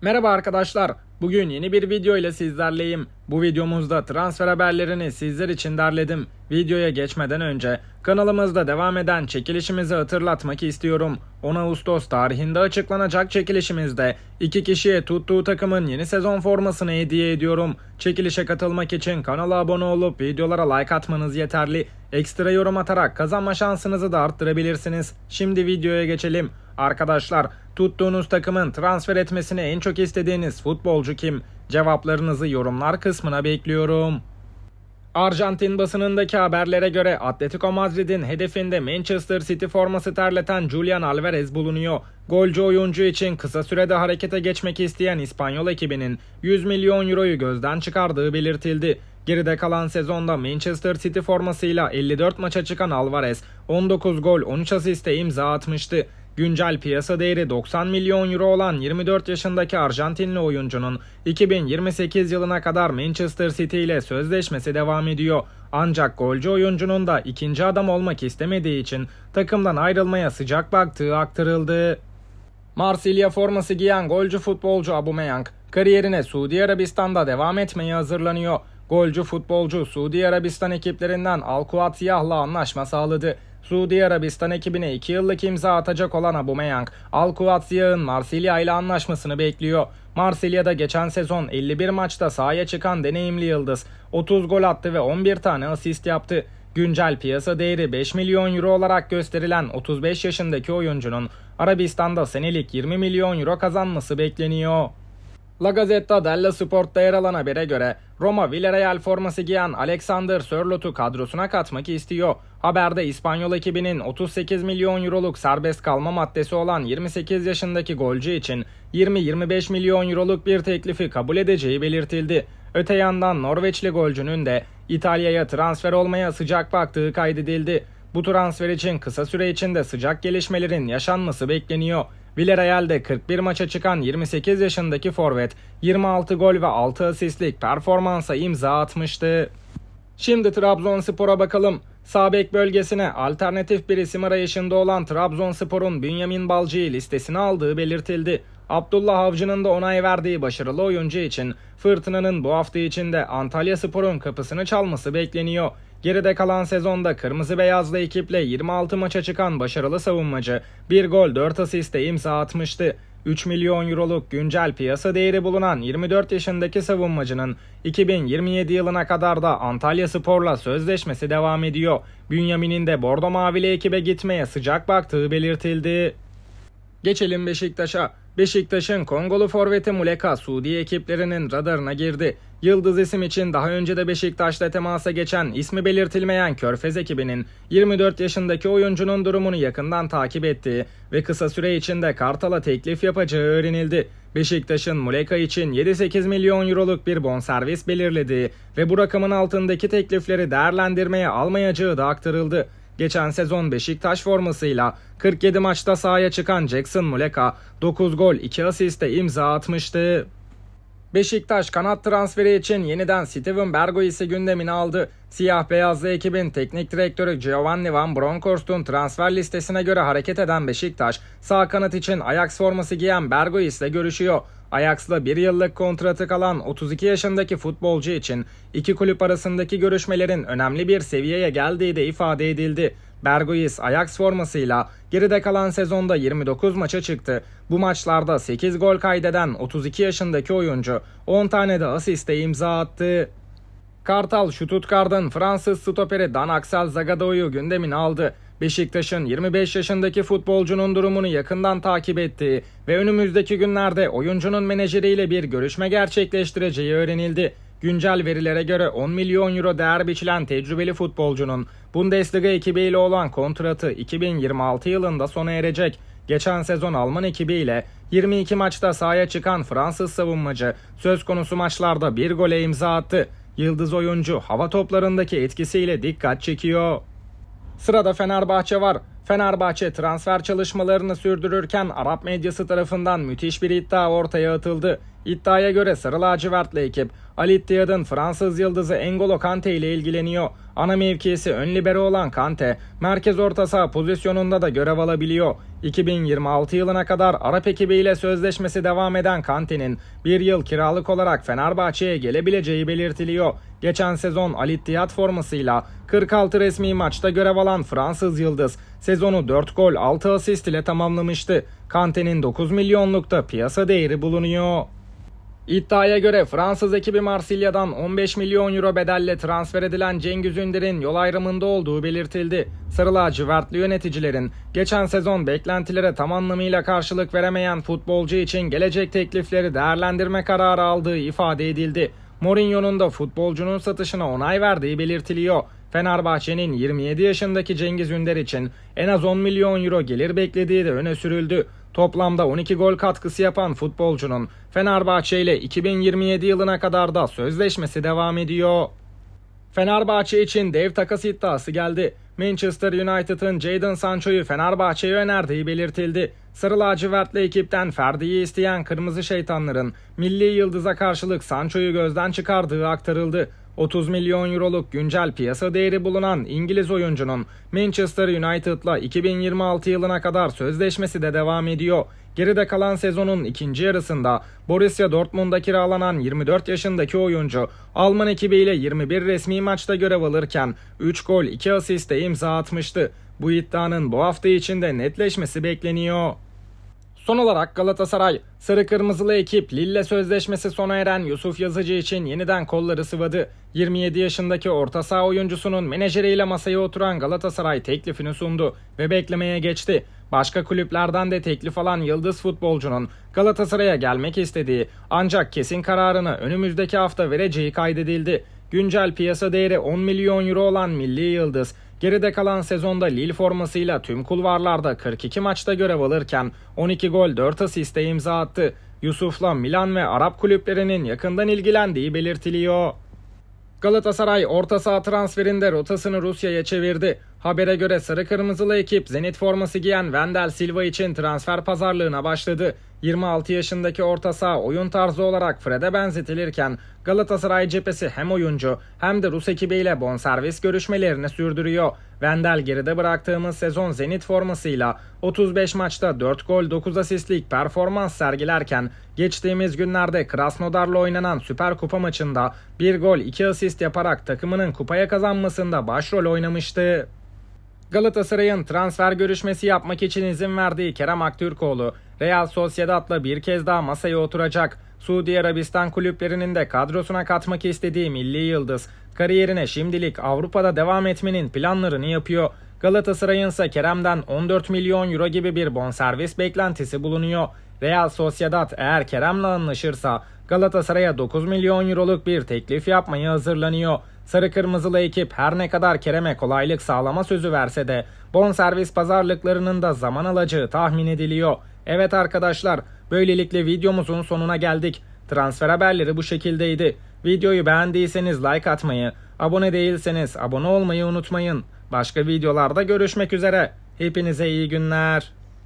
Merhaba arkadaşlar. Bugün yeni bir video ile sizlerleyim. Bu videomuzda transfer haberlerini sizler için derledim. Videoya geçmeden önce kanalımızda devam eden çekilişimizi hatırlatmak istiyorum. 10 Ağustos tarihinde açıklanacak çekilişimizde iki kişiye tuttuğu takımın yeni sezon formasını hediye ediyorum. Çekilişe katılmak için kanala abone olup videolara like atmanız yeterli. Ekstra yorum atarak kazanma şansınızı da arttırabilirsiniz. Şimdi videoya geçelim. Arkadaşlar tuttuğunuz takımın transfer etmesini en çok istediğiniz futbolcu kim? Cevaplarınızı yorumlar kısmına bekliyorum. Arjantin basınındaki haberlere göre Atletico Madrid'in hedefinde Manchester City forması terleten Julian Alvarez bulunuyor. Golcü oyuncu için kısa sürede harekete geçmek isteyen İspanyol ekibinin 100 milyon euroyu gözden çıkardığı belirtildi. Geride kalan sezonda Manchester City formasıyla 54 maça çıkan Alvarez 19 gol 13 asiste imza atmıştı. Güncel piyasa değeri 90 milyon euro olan 24 yaşındaki Arjantinli oyuncunun 2028 yılına kadar Manchester City ile sözleşmesi devam ediyor. Ancak golcü oyuncunun da ikinci adam olmak istemediği için takımdan ayrılmaya sıcak baktığı aktarıldı. Marsilya forması giyen golcü futbolcu Aubameyang kariyerine Suudi Arabistan'da devam etmeye hazırlanıyor. Golcü futbolcu Suudi Arabistan ekiplerinden Al Kuat Siyah'la anlaşma sağladı. Suudi Arabistan ekibine 2 yıllık imza atacak olan Aubameyang, Al Kuat Siyah'ın Marsilya ile anlaşmasını bekliyor. Marsilya'da geçen sezon 51 maçta sahaya çıkan deneyimli yıldız 30 gol attı ve 11 tane asist yaptı. Güncel piyasa değeri 5 milyon euro olarak gösterilen 35 yaşındaki oyuncunun Arabistan'da senelik 20 milyon euro kazanması bekleniyor. La Gazzetta dello Sport'ta yer alan habere göre Roma Villarreal forması giyen Alexander Sörlot'u kadrosuna katmak istiyor. Haberde İspanyol ekibinin 38 milyon euroluk serbest kalma maddesi olan 28 yaşındaki golcü için 20-25 milyon euroluk bir teklifi kabul edeceği belirtildi. Öte yandan Norveçli golcünün de İtalya'ya transfer olmaya sıcak baktığı kaydedildi. Bu transfer için kısa süre içinde sıcak gelişmelerin yaşanması bekleniyor. Villarreal'de 41 maça çıkan 28 yaşındaki forvet 26 gol ve 6 asistlik performansa imza atmıştı. Şimdi Trabzonspor'a bakalım. Sağ bek bölgesine alternatif bir isim arayışında olan Trabzonspor'un Bünyamin Balcı'yı listesine aldığı belirtildi. Abdullah Avcı'nın da onay verdiği başarılı oyuncu için Fırtına'nın bu hafta içinde Antalya Spor'un kapısını çalması bekleniyor. Geride kalan sezonda kırmızı beyazlı ekiple 26 maça çıkan başarılı savunmacı 1 gol 4 asiste imza atmıştı. 3 milyon euroluk güncel piyasa değeri bulunan 24 yaşındaki savunmacının 2027 yılına kadar da Antalya Spor'la sözleşmesi devam ediyor. Bünyamin'in de Bordo Mavili ekibe gitmeye sıcak baktığı belirtildi. Geçelim Beşiktaş'a. Beşiktaş'ın Kongolu forveti Muleka Suudi ekiplerinin radarına girdi. Yıldız isim için daha önce de Beşiktaş'la temasa geçen ismi belirtilmeyen Körfez ekibinin 24 yaşındaki oyuncunun durumunu yakından takip ettiği ve kısa süre içinde Kartal'a teklif yapacağı öğrenildi. Beşiktaş'ın Muleka için 7-8 milyon euroluk bir bonservis belirlediği ve bu rakamın altındaki teklifleri değerlendirmeye almayacağı da aktarıldı. Geçen sezon Beşiktaş formasıyla 47 maçta sahaya çıkan Jackson Muleka 9 gol 2 asiste imza atmıştı. Beşiktaş kanat transferi için yeniden Steven Bergois'i gündemine aldı. Siyah beyazlı ekibin teknik direktörü Giovanni Van Bronckhorst'un transfer listesine göre hareket eden Beşiktaş, sağ kanat için Ajax forması giyen Bergois'le görüşüyor. Ajax'la bir yıllık kontratı kalan 32 yaşındaki futbolcu için iki kulüp arasındaki görüşmelerin önemli bir seviyeye geldiği de ifade edildi. Bergois Ajax formasıyla geride kalan sezonda 29 maça çıktı. Bu maçlarda 8 gol kaydeden 32 yaşındaki oyuncu 10 tane de asiste imza attı. Kartal Stuttgart'ın Fransız stoperi Dan Axel Zagado'yu gündemine aldı. Beşiktaş'ın 25 yaşındaki futbolcunun durumunu yakından takip ettiği ve önümüzdeki günlerde oyuncunun menajeriyle bir görüşme gerçekleştireceği öğrenildi. Güncel verilere göre 10 milyon euro değer biçilen tecrübeli futbolcunun Bundesliga ekibiyle olan kontratı 2026 yılında sona erecek. Geçen sezon Alman ekibiyle 22 maçta sahaya çıkan Fransız savunmacı söz konusu maçlarda bir gole imza attı. Yıldız oyuncu hava toplarındaki etkisiyle dikkat çekiyor. Sırada Fenerbahçe var. Fenerbahçe transfer çalışmalarını sürdürürken Arap medyası tarafından müthiş bir iddia ortaya atıldı. İddiaya göre Sarı Lacivertli ekip Al Ittihad'ın Fransız yıldızı Engolo Kante ile ilgileniyor. Ana mevkisi ön libero olan Kante, merkez orta saha pozisyonunda da görev alabiliyor. 2026 yılına kadar Arap ekibiyle sözleşmesi devam eden Kante'nin bir yıl kiralık olarak Fenerbahçe'ye gelebileceği belirtiliyor. Geçen sezon Al Ittihad formasıyla 46 resmi maçta görev alan Fransız yıldız sezonu 4 gol 6 asist ile tamamlamıştı. Kante'nin 9 milyonlukta piyasa değeri bulunuyor. İddiaya göre Fransız ekibi Marsilya'dan 15 milyon euro bedelle transfer edilen Cengiz Ünder'in yol ayrımında olduğu belirtildi. Sarı lacivertli yöneticilerin geçen sezon beklentilere tam anlamıyla karşılık veremeyen futbolcu için gelecek teklifleri değerlendirme kararı aldığı ifade edildi. Mourinho'nun da futbolcunun satışına onay verdiği belirtiliyor. Fenerbahçe'nin 27 yaşındaki Cengiz Ünder için en az 10 milyon euro gelir beklediği de öne sürüldü. Toplamda 12 gol katkısı yapan futbolcunun Fenerbahçe ile 2027 yılına kadar da sözleşmesi devam ediyor. Fenerbahçe için dev takas iddiası geldi. Manchester United'ın Jadon Sancho'yu Fenerbahçe'ye önerdiği belirtildi. Sarı lacivertli ekipten Ferdi'yi isteyen Kırmızı Şeytanların milli yıldıza karşılık Sancho'yu gözden çıkardığı aktarıldı. 30 milyon euroluk güncel piyasa değeri bulunan İngiliz oyuncunun Manchester United'la 2026 yılına kadar sözleşmesi de devam ediyor. Geride kalan sezonun ikinci yarısında Borussia Dortmund'a kiralanan 24 yaşındaki oyuncu Alman ekibiyle 21 resmi maçta görev alırken 3 gol 2 asiste imza atmıştı. Bu iddianın bu hafta içinde netleşmesi bekleniyor. Son olarak Galatasaray, sarı kırmızılı ekip Lille sözleşmesi sona eren Yusuf Yazıcı için yeniden kolları sıvadı. 27 yaşındaki orta saha oyuncusunun menajeriyle masaya oturan Galatasaray teklifini sundu ve beklemeye geçti. Başka kulüplerden de teklif alan yıldız futbolcunun Galatasaray'a gelmek istediği ancak kesin kararını önümüzdeki hafta vereceği kaydedildi. Güncel piyasa değeri 10 milyon euro olan milli yıldız Geride kalan sezonda Lille formasıyla tüm kulvarlarda 42 maçta görev alırken 12 gol 4 asiste imza attı. Yusuf'la Milan ve Arap kulüplerinin yakından ilgilendiği belirtiliyor. Galatasaray orta saha transferinde rotasını Rusya'ya çevirdi. Habere göre sarı kırmızılı ekip Zenit forması giyen Wendel Silva için transfer pazarlığına başladı. 26 yaşındaki orta saha oyun tarzı olarak Fred'e benzetilirken Galatasaray cephesi hem oyuncu hem de Rus ekibiyle bonservis görüşmelerini sürdürüyor. Wendel geride bıraktığımız sezon Zenit formasıyla 35 maçta 4 gol 9 asistlik performans sergilerken geçtiğimiz günlerde Krasnodar'la oynanan Süper Kupa maçında 1 gol 2 asist yaparak takımının kupaya kazanmasında başrol oynamıştı. Galatasaray'ın transfer görüşmesi yapmak için izin verdiği Kerem Aktürkoğlu, Real Sociedad'la bir kez daha masaya oturacak. Suudi Arabistan kulüplerinin de kadrosuna katmak istediği milli yıldız, kariyerine şimdilik Avrupa'da devam etmenin planlarını yapıyor. Galatasaray'ın ise Kerem'den 14 milyon euro gibi bir bonservis beklentisi bulunuyor. Real Sociedad eğer Kerem'le anlaşırsa Galatasaray'a 9 milyon euroluk bir teklif yapmaya hazırlanıyor. Sarı kırmızılı ekip her ne kadar Kerem'e kolaylık sağlama sözü verse de bonservis pazarlıklarının da zaman alacağı tahmin ediliyor. Evet arkadaşlar böylelikle videomuzun sonuna geldik. Transfer haberleri bu şekildeydi. Videoyu beğendiyseniz like atmayı, abone değilseniz abone olmayı unutmayın. Başka videolarda görüşmek üzere. Hepinize iyi günler.